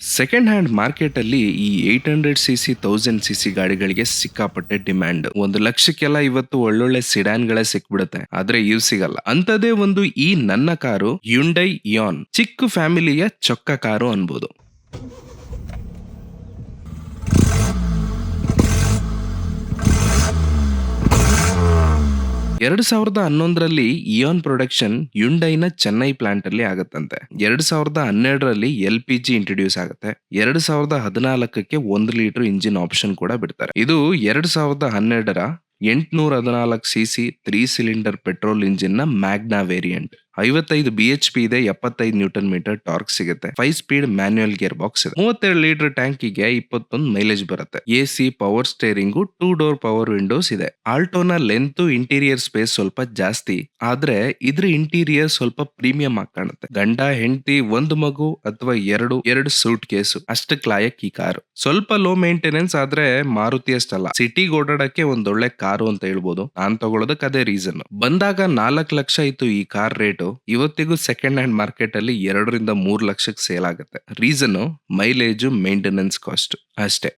Second hand ಮಾರ್ಕೆಟಲ್ಲಿ ಈ eight hundred C C thousand C C ಗಾಡಿಗಳಿಗೆ ಸಿಕ್ಕಾಪಟ್ಟೆ ಡಿಮ್ಯಾಂಡ್ ಒಂದು ಲಕ್ಷಕ್ಕೆಲ್ಲ ಇವತ್ತು ಒಳ್ಳೊಳ್ಳೆ ಸಿಡ್ಯಾನ್ಗಳೇ ಗಳೇ ಸಿಕ್ಬಿಡುತ್ತೆ. ಆದ್ರೆ ಇವ್ ಸಿಗಲ್ಲ. ಅಂತದೇ ಒಂದು ಈ ನನ್ನ ಕಾರು ಯುಂಡೈ ಯಾನ್ ಚಿಕ್ಕ ಫ್ಯಾಮಿಲಿಯ ಚೊಕ್ಕ ಕಾರು ಅನ್ಬೋದು. ಎರಡ್ ಸಾವಿರದ ಹನ್ನೊಂದರಲ್ಲಿ ಇಯಾನ್ ಪ್ರೊಡಕ್ಷನ್ ಯುಂಡೈನ ಚೆನ್ನೈ ಪ್ಲಾಂಟ್ ಅಲ್ಲಿ ಆಗತ್ತಂತೆ. ಎರಡ್ ಸಾವಿರದ ಹನ್ನೆರಡರಲ್ಲಿ ಎಲ್ ಪಿ ಜಿ ಇಂಟ್ರೊಡ್ಯೂಸ್ ಆಗುತ್ತೆ. ಎರಡ್ ಸಾವಿರದ ಹದಿನಾಲ್ಕಕ್ಕೆ ಒಂದು ಲೀಟರ್ ಇಂಜಿನ್ ಆಪ್ಷನ್ ಕೂಡ ಬಿಡ್ತಾರೆ. ಇದು ಎರಡ್ ಸಾವಿರದ ಹನ್ನೆರಡರ ಎಂಟುನೂರ ಹದಿನಾಲ್ಕು C C three cylinder petrol ಇಂಜಿನ್ನ Magna variant ಐವತ್ತೈದು ಬಿ ಎಚ್ ಪಿ ಇದೆ, ಎಪ್ಪತ್ತೈದು ನ್ಯೂಟನ್ ಮೀಟರ್ ಟಾರ್ಕ್ ಸಿಗುತ್ತೆ. Five speed manual gear box ಇದೆ. ಮೂವತ್ತೆರಡು ಲೀಟರ್ ಟ್ಯಾಂಕಿಗೆ ಇಪ್ಪತ್ತೊಂದು ಮೈಲೇಜ್ ಬರುತ್ತೆ. A C power steering two door power windows ಇದೆ. ಆಲ್ಟೋನ ಲೆಂತ್ ಇಂಟೀರಿಯರ್ ಸ್ಪೇಸ್ ಸ್ವಲ್ಪ ಜಾಸ್ತಿ. ಆದ್ರೆ ಇದ್ರ ಇಂಟೀರಿಯರ್ ಸ್ವಲ್ಪ ಪ್ರೀಮಿಯಂ ಆಗಿ ಕಾಣುತ್ತೆ. ಗಂಡ, ಹೆಂಡತಿ, ಒಂದು ಮಗು ಅಥವಾ ಎರಡು ಎರಡು ಸೂಟ್ ಕೇಸು ಅಷ್ಟು ಕ್ಲಾಯಕ್ ಈ ಕಾರು. ಸ್ವಲ್ಪ ಲೋ ಮೇಂಟೆನೆನ್ಸ್ ಆದ್ರೆ ಮಾರುತಿ ಅಷ್ಟಲ್ಲ. ಸಿಟಿಗೆ ಓಡಾಡಕ್ಕೆ ಒಂದೊಳ್ಳೆ ಕಾರು ಅಂತ ಹೇಳ್ಬೋದು. ನಾನ್ ತಗೊಳ್ಳೋದಕ್ಕೆ ಅದೇ ರೀಸನ್ ಬಂದಾಗ ನಾಲ್ಕು ಲಕ್ಷ ಇತ್ತು ಈ ಕಾರ್ ರೇಟು ಇವತ್ತಿಗೂ ಸೆಕೆಂಡ್ ಹ್ಯಾಂಡ್ ಮಾರ್ಕೆಟ್ ಅಲ್ಲಿ ಎರಡರಿಂದ ಮೂರು ಲಕ್ಷಕ್ಕೆ ಸೇಲ್ ಆಗುತ್ತೆ. ರೀಸನ್ ಮೈಲೇಜು ಮೇಂಟೆನೆನ್ಸ್ ಕಾಸ್ಟ್ ಅಷ್ಟೇ.